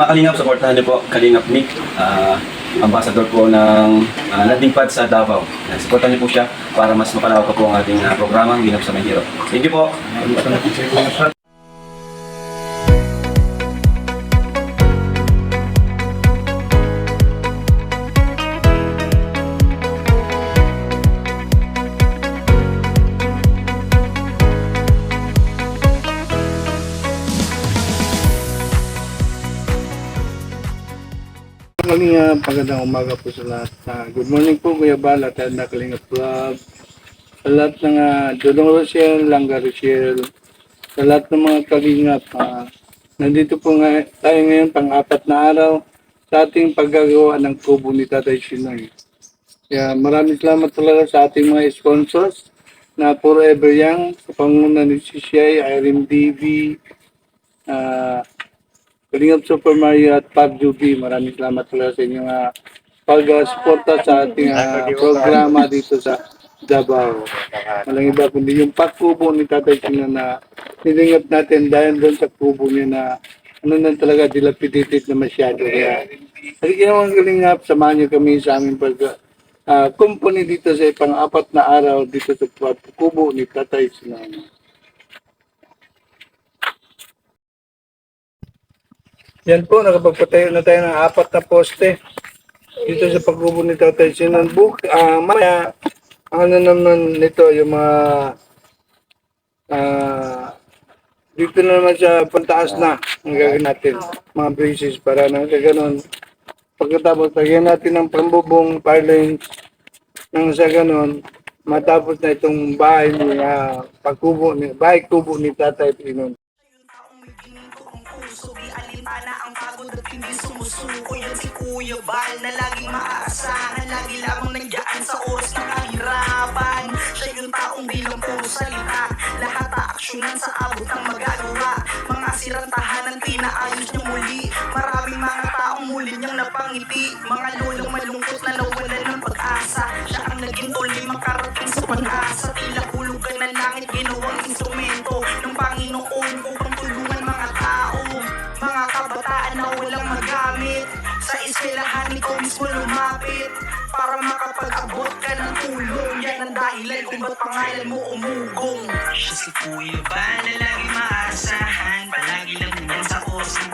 Mga Kalingap, supportahan niyo po Kalingap Nick, ah, ambassador po ng uh, landing pad sa Davao. Uh, supportahan niyo po siya para mas mapalawak pa po ang ating uh, programang Ginap sa Mahiro. Thank you po. Kalinga, magandang umaga po sa lahat. Ah, good morning po Kuya Bal at na Kalinga Club. Sa lahat ng uh, Dodong Rochelle, Langga Rochelle, sa lahat ng mga Kalingap. ah, nandito po nga tayo ngayon pang-apat na araw sa ating paggagawa ng kubo ni Tatay Shinoy. Kaya maraming salamat talaga sa ating mga sponsors na Forever Young, sa panguna ni Sishay, Irene DV, ah, Kalingap Super Mario at Pag Juby, maraming salamat talaga sa inyong uh, pag-suporta sa ating ah, programa dito sa Davao. Walang iba kundi yung pagkubo ni Tatay Chino na nilingap natin dahil doon sa kubo niya na ano na talaga dilapidated na masyado. Kaya, halika naman kalingap, samahan niyo kami sa aming pag ah, company dito sa pang-apat na araw dito sa kubo ni Tatay Chino. Yan po, nakapagpatayo na tayo ng apat na poste dito sa pagkubo ni Tatay Sinan. Book, ah maya, ano naman nito, yung mga ah dito na naman sa pantaas na ang gagawin natin, mga braces para na sa ganun. Pagkatapos, lagyan natin ng pambubong pylons nang sa ganun, matapos na itong bahay ni ah, pagkubo ni bahay kubo ni Tatay Pinon. Bal na laging maaasahan Lagi lamang nandiyan sa oras ng kahirapan. Siya yung taong bilang puro salita. Lahat aaksyonan sa abot ng magagawa. Mga sirang tahanan pinaayos niya muli. Maraming mga taong muli niyang napangiti. Mga kabataan na walang magamit. Sa eskwelahan ikaw mismo lumapit. Para makapag-abot ka ng tulong. Yan ang dahilan kung ba't pangalan mo umugong. Siya si Kuya Ba na lagi maasahan. Palagi lang yan sa oras ng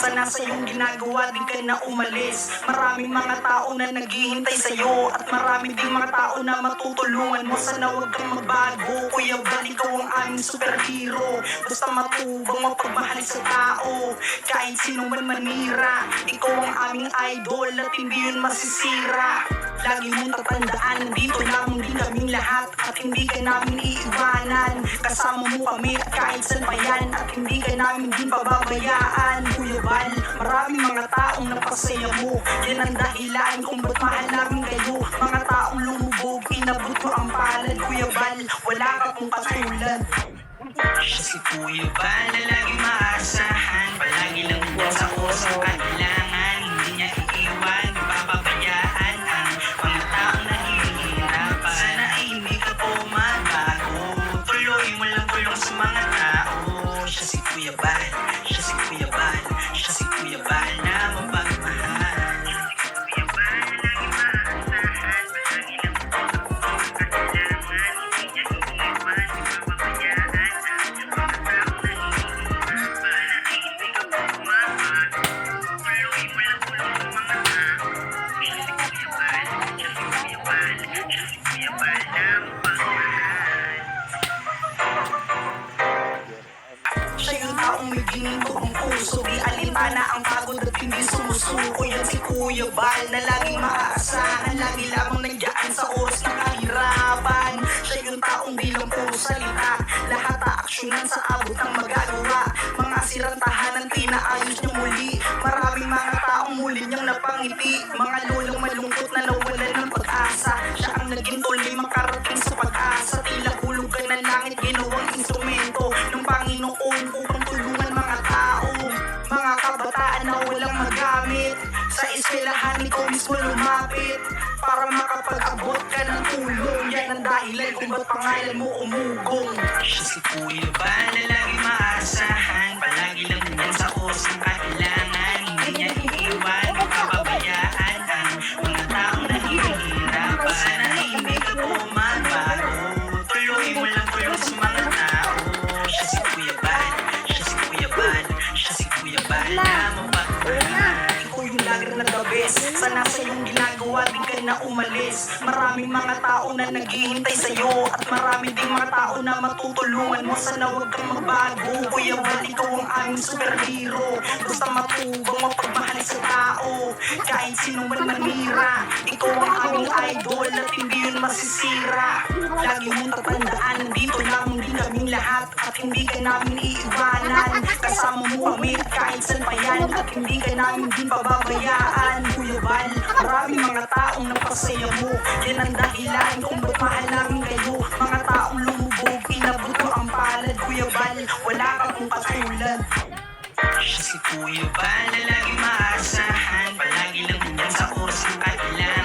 Sana sa iyong ginagawa di ka na umalis. Maraming mga tao na naghihintay sa'yo At maraming ding mga tao na matutulungan mo. Sana huwag kang magbago Kuya Bal, ikaw ang aming superhero. Basta matubang mapagmahal sa tao. Kahit sino man manira Ikaw ang aming idol at hindi yun masisira Lagi mong tatandaan, nandito lamang din kaming lahat. At hindi ka namin iiwanan. Kasama mo kami at kahit saan pa yan. At hindi ka namin din pababayaan. Kuya Bal, maraming mga taong napasaya mo. Yan ang dahilan kung ba't mahal namin kayo. Mga taong lumubog, inabot mo ang palad. Kuya Bal, wala ka pong katulad. Siya si Kuya Bal na lagi maasahan. Palagi lang yan sa oras hindi sumusuko Yan si Kuya Bal na laging maaasahan. Lagi lamang nandiyan sa oras ng kahirapan. Siya yung taong bilang puro salita. Lahat aaksyonan sa abot ng magagawa. Mga sirang tahanan pinaayos niya muli. Maraming mga taong muli niyang napangiti. Mga lulong malungkot na nawalan ng pag-asa. Siya ang naging tuloy makarating sa pag-asa. Tila hulugan ng langit ginawang instrumento Ng Panginoon upang tulungan mismo lumapit Para makapag-abot ka ng tulong. Yan ang dahilan kung ba't pangalan mo umugong. Siya si Kuya ba na lagi maasahan. Palagi lang yan sa oras ng kailangan ginagawa di na umalis. Maraming mga tao na naghihintay sa'yo At marami ding mga tao na matutulungan mo Sana huwag kang magbago. Kuya Bal, ikaw ang aming superhero. Basta matubang mapagmahal sa tao. Kahit sino man manira Ikaw ang aming idol at hindi yun masisira. Lagi mong tatandaan Nandito lamang din kaming lahat At hindi ka namin iiwanan. Kasama mo kami kahit saan pa yan At hindi ka namin din pababayaan. Kuya Bal, maraming mga taong napasaya mo. Yan ang dahilan kung ba't mahal namin kayo. Mga taong lumubog, inabot mo ang palad Kuya Bal, wala ka kong katulad siya si Kuya Bal na lagi maasahan. Palagi lang yan sa oras ng kailangan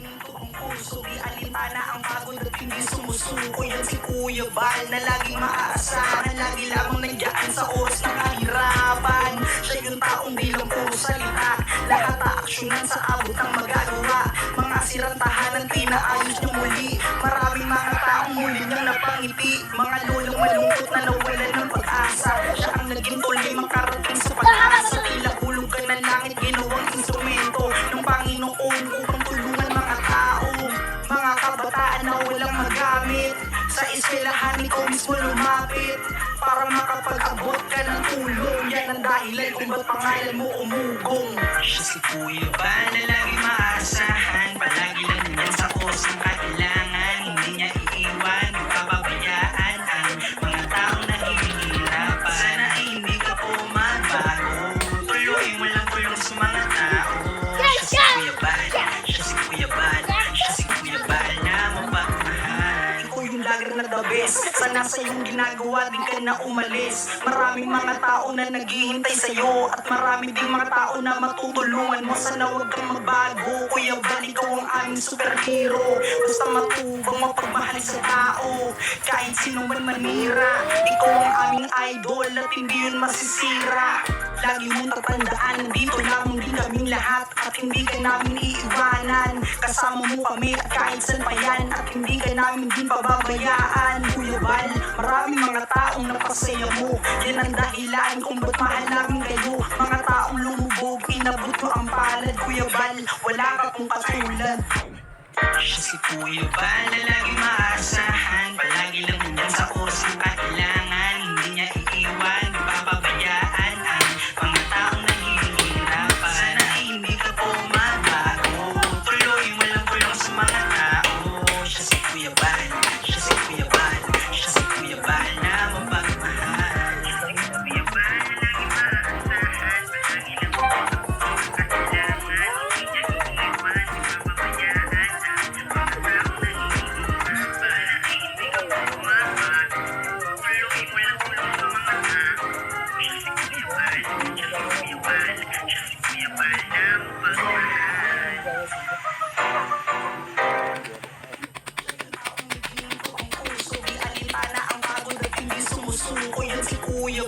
Ginto ang puso, di alintana ang pagod at hindi sumusuko. Yan si Kuya Bal na laging maaasahan Lagi lamang nandiyan sa oras ng kahirapan. Siya yung taong di lang puro salita. Lahat aaksyonan sa abot ng magagawa. Mga sirang tahanan, pinaayos niyo muli. Maraming mga taong muli niyang napangiti Mga lulang malungkot na nawalan ng pag-asa. Siya ang naging tuloy makarating sa pag-asa. Tila hulog ka ng langit, ikaw mismo lumapit Para makapag-abot ka ng tulong. Yan ang dahilan kung ba't pangalan mo umugong. Siya si Kuya ba na lagi maasahan. Palagi lang yan sa oras ng kailangan. Hindi niya iiwan, ipapabayaan Ang mga taong nahihirapan. Sana ay hindi ka pumabago. Tuloy mo lang tulong sa mga tao. Siya si Kuya Bal, siya si Kuya Bal Siya si Kuya Bal na mapagmahal. Ikaw yung lagi na the best Sana sa iyong ginagawa di ka na umalis. Maraming mga tao na naghihintay sa'yo At marami ding mga tao na matutulungan mo. Sana huwag kang magbago aming superhero. Basta matubang mapagmahal sa tao. Kahit sino man manira Ikaw ang aming idol at hindi yun masisira. Lagi mong tatandaan Nandito lamang din kaming lahat At hindi ka namin iiwanan. Kasama mo kami at kahit saan pa yan At hindi ka namin din pababayaan. Kuya Bal, maraming mga taong napasaya mo. Yan ang dahilan kung ba't mahal namin kayo. Mga ang palad Kuya Bal, wala ka kong katulad siya si Kuya Bal na lagi maasahan. Palagi lang yan sa oras ng kailangan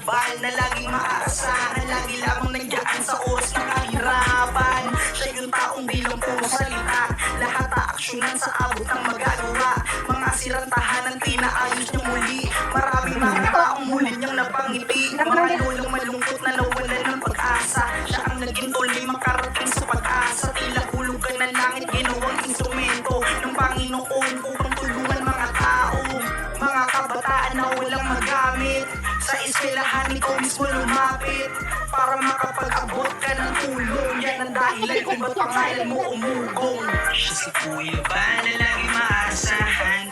Bal na laging maaasahan Lagi lamang nandiyan sa oras ng kahirapan. Siya yung taong di lang puro salita. Lahat aaksyonan sa abot ng magagawa. Mga sirang tahanan pinaayos niyo muli. Maraming mga taong muli niyang napangiti. Mga lulang malungkot na nawalan ng pag-asa. Siya ang naging tuloy Sa eskwelahan ikaw mismo lumapit Para makapag-abot ka ng tulong. Yan ang dahilan kung ba't pangalan mo umugong Siya si Kuya ba na lagi maasahan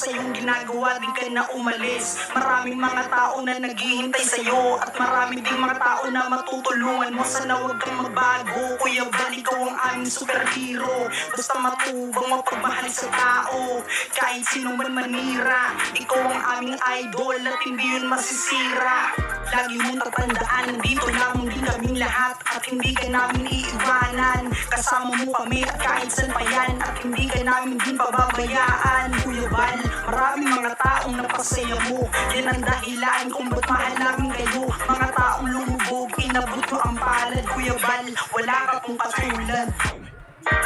sa iyong ginagawa din ka na umalis. Maraming mga tao na naghihintay sa'yo At maraming ding mga tao na matutulungan mo. Sana huwag kang magbago Kuya Bal, ikaw ang aming superhero. Basta matubang mapagmahal sa tao. Kahit sino man manira Ikaw ang aming idol at hindi yun masisira. Lagi mong tatandaan Nandito lamang din kaming lahat At hindi ka namin iiwanan. Kasama mo kami at kahit saan pa yan At hindi ka namin din pababayaan. Kuya maraming taong napasaya mo. Yan ang dahilan kung ba't mahal namin kayo. Mga taong lumubog, inabot mo ang palad Kuya Bal, wala ka pong katulad.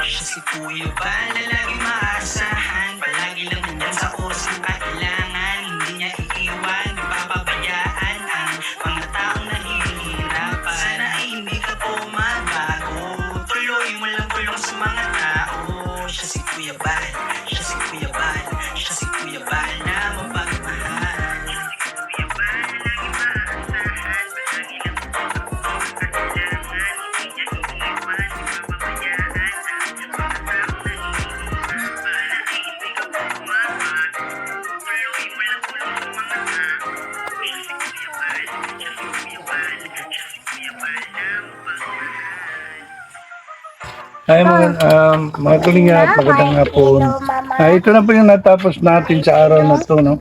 Siya si Kuya Bal na lagi maasahan. Palagi lang nandyan sa oras ng kailangan. Hindi niya iiwan, ipapabayaan Ang mga taong nahihirapan. Sana ay hindi ka po magbago Tuloy mo lang tulong sa mga tao. Siya si Kuya Bal, Ay mga, um, mga kalingap, magandang hapon. Ah, ito na po yung natapos natin sa araw na to, no?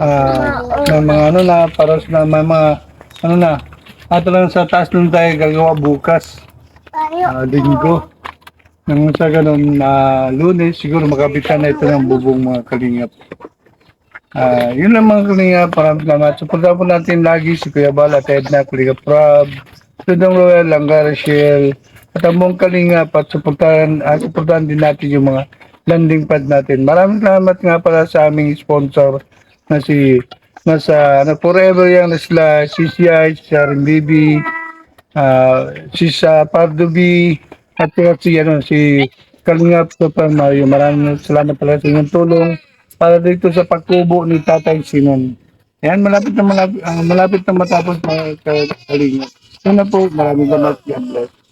Ah, ng mga ano na, para sa may mga, ano na, ato lang sa taas nun tayo gagawa bukas, ah, linggo. Nang sa ganun, na lunes, siguro makabitan na ito ng bubong mga kalingap. Ah, yun lang mga kalingap, maraming salamat. Supportan po natin lagi si Kuya Bala, Ted na, Kuya Prab, Tudong Royal, Langga Rachel, at ang buong kalingap at supportahan, at supportahan din natin yung mga landing pad natin. Maraming salamat nga pala sa aming sponsor na si nasa na forever yan na sila CCI, si Sharon Bibi, ah, si sa Pardo B, at si ano si Kalingap Super Mario. Maraming salamat pala sa inyong tulong para dito sa pagkubo ni Tatay Sinon. Yan, malapit na malapit, ah, malapit na matapos mga kalingap. Yun na po, maraming salamat. God bless.